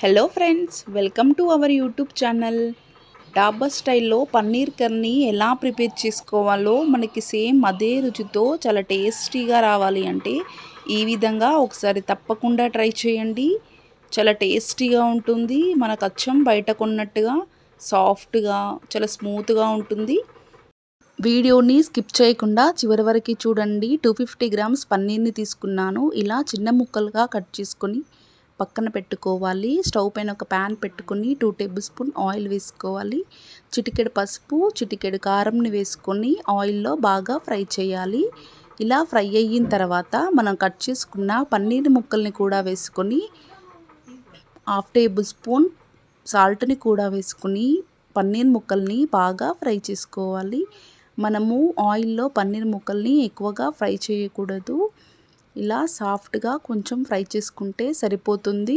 Hello friends welcome to our YouTube channel dhaba స్టైల్లో paneer curry ఎలా prepare చేసుకోవాలో మనకి సేమ్ అదే రుచితో చాలా టేస్టీగా రావాలి అంటే ఈ విధంగా ఒకసారి తప్పకుండా ట్రై చేయండి. చాలా టేస్టీగా ఉంటుంది. మనకు అచ్చం బయట కొన్నట్టుగా సాఫ్ట్గా చాలా స్మూత్గా ఉంటుంది. వీడియోని స్కిప్ చేయకుండా చివరి వరకు చూడండి. టూ ఫిఫ్టీ గ్రామ్స్ పన్నీర్ని తీసుకున్నాను. ఇలా చిన్న ముక్కలుగా కట్ చేసుకొని పక్కన పెట్టుకోవాలి. స్టవ్ పైన ఒక ప్యాన్ పెట్టుకొని టూ టేబుల్ స్పూన్ ఆయిల్ వేసుకోవాలి. చిటికెడు పసుపు చిటికెడు కారంని వేసుకొని ఆయిల్లో బాగా ఫ్రై చేయాలి. ఇలా ఫ్రై అయిన తర్వాత మనం కట్ చేసుకున్న పన్నీర్ ముక్కల్ని కూడా వేసుకొని హాఫ్ టేబుల్ స్పూన్ సాల్ట్ని కూడా వేసుకొని పన్నీర్ ముక్కల్ని బాగా ఫ్రై చేసుకోవాలి. మనము ఆయిల్లో పన్నీర్ ముక్కల్ని ఎక్కువగా ఫ్రై చేయకూడదు. ఇలా సాఫ్ట్గా కొంచెం ఫ్రై చేసుకుంటే సరిపోతుంది.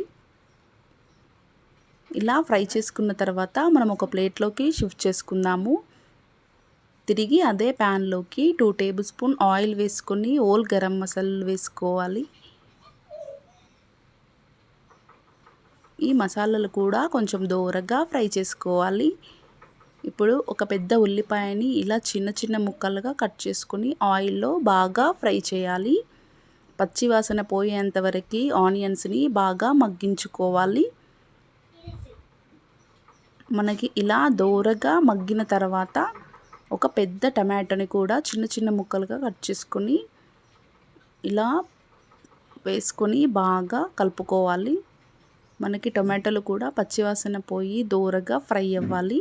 ఇలా ఫ్రై చేసుకున్న తర్వాత మనం ఒక ప్లేట్లోకి షిఫ్ట్ చేసుకుందాము. తిరిగి అదే ప్యాన్లోకి టూ టేబుల్ స్పూన్ ఆయిల్ వేసుకొని ఓల్ గరం మసాలాలు వేసుకోవాలి. ఈ మసాలాలు కూడా కొంచెం దూరగా ఫ్రై చేసుకోవాలి. ఇప్పుడు ఒక పెద్ద ఉల్లిపాయని ఇలా చిన్న చిన్న ముక్కలుగా కట్ చేసుకొని ఆయిల్లో బాగా ఫ్రై చేయాలి. పచ్చి వాసన పోయేంత వరకు ఆనియన్స్ని బాగా మగ్గించుకోవాలి. మనకి ఇలా దోరగా మగ్గిన తర్వాత ఒక పెద్ద టమాటోని కూడా చిన్న చిన్న ముక్కలుగా కట్ చేసుకొని ఇలా వేసుకొని బాగా కలుపుకోవాలి. మనకి టొమాటోలు కూడా పచ్చివాసన పోయి దూరగా ఫ్రై అవ్వాలి.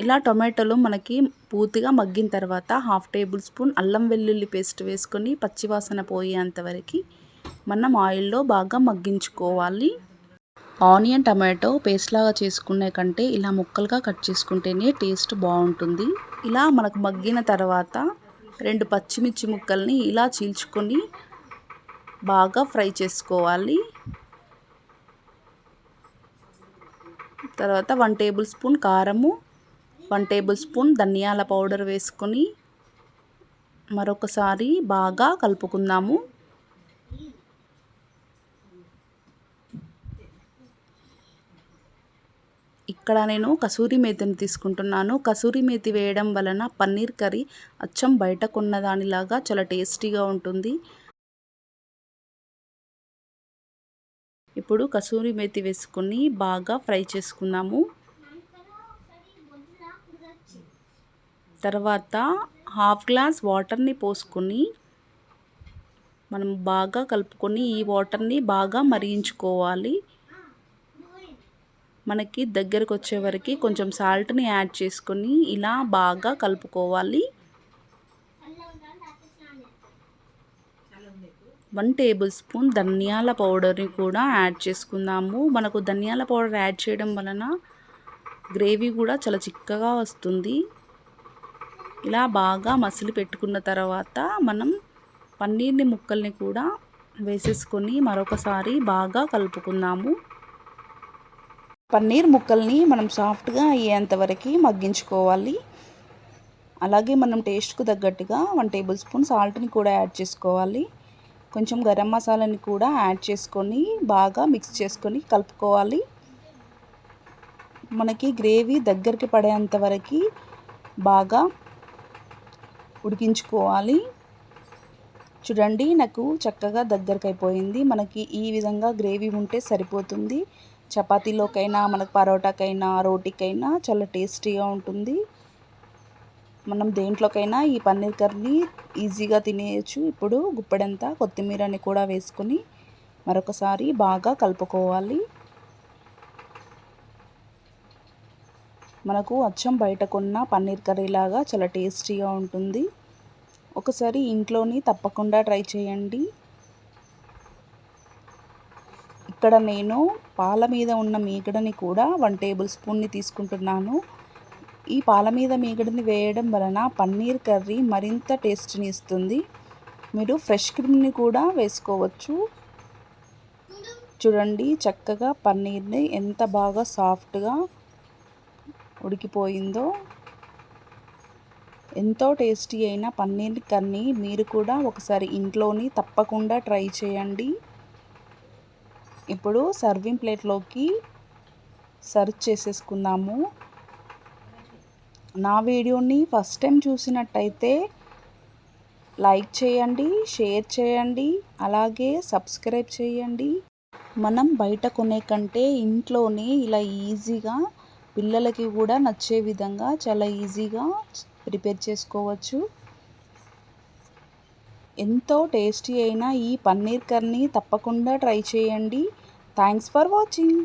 ఇలా టొమాటోలు మనకి పూర్తిగా మగ్గిన తర్వాత హాఫ్ టేబుల్ స్పూన్ అల్లం వెల్లుల్లి పేస్ట్ వేసుకొని పచ్చివాసన పోయేంతవరకు మనం ఆయిల్లో బాగా మగ్గించుకోవాలి. ఆనియన్ టమాటో పేస్ట్ లాగా చేసుకునే కంటే ఇలా ముక్కలుగా కట్ చేసుకుంటేనే టేస్ట్ బాగుంటుంది. ఇలా మనకు మగ్గిన తర్వాత రెండు పచ్చిమిర్చి ముక్కల్ని ఇలా చీల్చుకొని బాగా ఫ్రై చేసుకోవాలి. తర్వాత వన్ టేబుల్ స్పూన్ కారము వన్ టేబుల్ స్పూన్ ధనియాల పౌడర్ వేసుకొని మరొకసారి బాగా కలుపుకుందాము. ఇక్కడ నేను కసూరి మేతిని తీసుకుంటున్నాను. కసూరి మేతి వేయడం వలన పన్నీర్ కర్రీ అచ్చం బయటకున్న దానిలాగా చాలా టేస్టీగా ఉంటుంది. ఇప్పుడు కసూరి మేతి వేసుకొని బాగా ఫ్రై చేసుకుందాము. తర్వాత హాఫ్ గ్లాస్ వాటర్ని పోసుకొని మనం బాగా కలుపుకొని ఈ వాటర్ని బాగా మరిగించుకోవాలి. మనకి దగ్గరకు వచ్చే వరకు కొంచెం సాల్ట్ని యాడ్ చేసుకొని ఇలా బాగా కలుపుకోవాలి. వన్ టేబుల్ స్పూన్ ధనియాల పౌడర్ని కూడా యాడ్ చేసుకుందాము. మనకు ధనియాల పౌడర్ యాడ్ చేయడం వలన గ్రేవీ కూడా చాలా చిక్కగా వస్తుంది. ఇలా బాగా మసిలి పెట్టుకున్న తర్వాత మనం పన్నీర్ని ముక్కల్ని కూడా వేసేసుకొని మరొకసారి బాగా కలుపుకుందాము. పన్నీర్ ముక్కల్ని మనం సాఫ్ట్గా అయ్యేంతవరకు మగ్గించుకోవాలి. అలాగే మనం టేస్ట్కు తగ్గట్టుగా వన్ టేబుల్ స్పూన్ సాల్ట్ని కూడా యాడ్ చేసుకోవాలి. కొంచెం గరం మసాలాని కూడా యాడ్ చేసుకొని బాగా మిక్స్ చేసుకొని కలుపుకోవాలి. మనకి గ్రేవీ దగ్గరికి పడేంత వరకు బాగా ఉడికించుకోవాలి. చూడండి నాకు చక్కగా దగ్గరకు అయిపోయింది మనకి ఈ విధంగా గ్రేవీ ఉంటే సరిపోతుంది. చపాతీలోకైనా మనకు పరోటాకైనా రోటీకైనా చాలా టేస్టీగా ఉంటుంది. మనం దేంట్లోకైనా ఈ పన్నీర్ కర్రీ ఈజీగా తినేయచ్చు. ఇప్పుడు గుప్పెడంతా కొత్తిమీరని కూడా వేసుకొని మరొకసారి బాగా కలుపుకోవాలి. మనకు అచ్చం బయటకున్న పన్నీర్ కర్రీ లాగా చాలా టేస్టీగా ఉంటుంది. ఒకసారి ఇంట్లోని తప్పకుండా ట్రై చేయండి. ఇక్కడ నేను పాల మీద ఉన్న మీగడని కూడా వన్ టేబుల్ స్పూన్ని తీసుకుంటున్నాను. ఈ పాల మీద మీగడని వేయడం వలన పన్నీర్ కర్రీ మరింత టేస్ట్ని ఇస్తుంది. మీరు ఫ్రెష్ క్రీమ్ని కూడా వేసుకోవచ్చు. చూడండి చక్కగా పన్నీర్ని ఎంత బాగా సాఫ్ట్గా ఉడికిపోయిందో. ఎంతో టేస్టీ అయిన పన్నీర్ కర్నీ మీరు కూడా ఒకసారి ఇంట్లోని తప్పకుండా ట్రై చేయండి. ఇప్పుడు సర్వింగ్ ప్లేట్లోకి సర్వ్ చేసేసుకుందాము. నా వీడియోని ఫస్ట్ టైం చూసినట్టయితే లైక్ చేయండి షేర్ చేయండి అలాగే సబ్స్క్రైబ్ చేయండి. మనం బయట కొనే కంటే ఇంట్లోనే ఇలా ఈజీగా పిల్లలకి కూడా నచ్చే విధంగా చాలా ఈజీగా ప్రిపేర్ చేసుకోవచ్చు. ఎంతో టేస్టీ అయిన ఈ పన్నీర్ కర్రీ తప్పకుండా ట్రై చేయండి. Thanks for watching.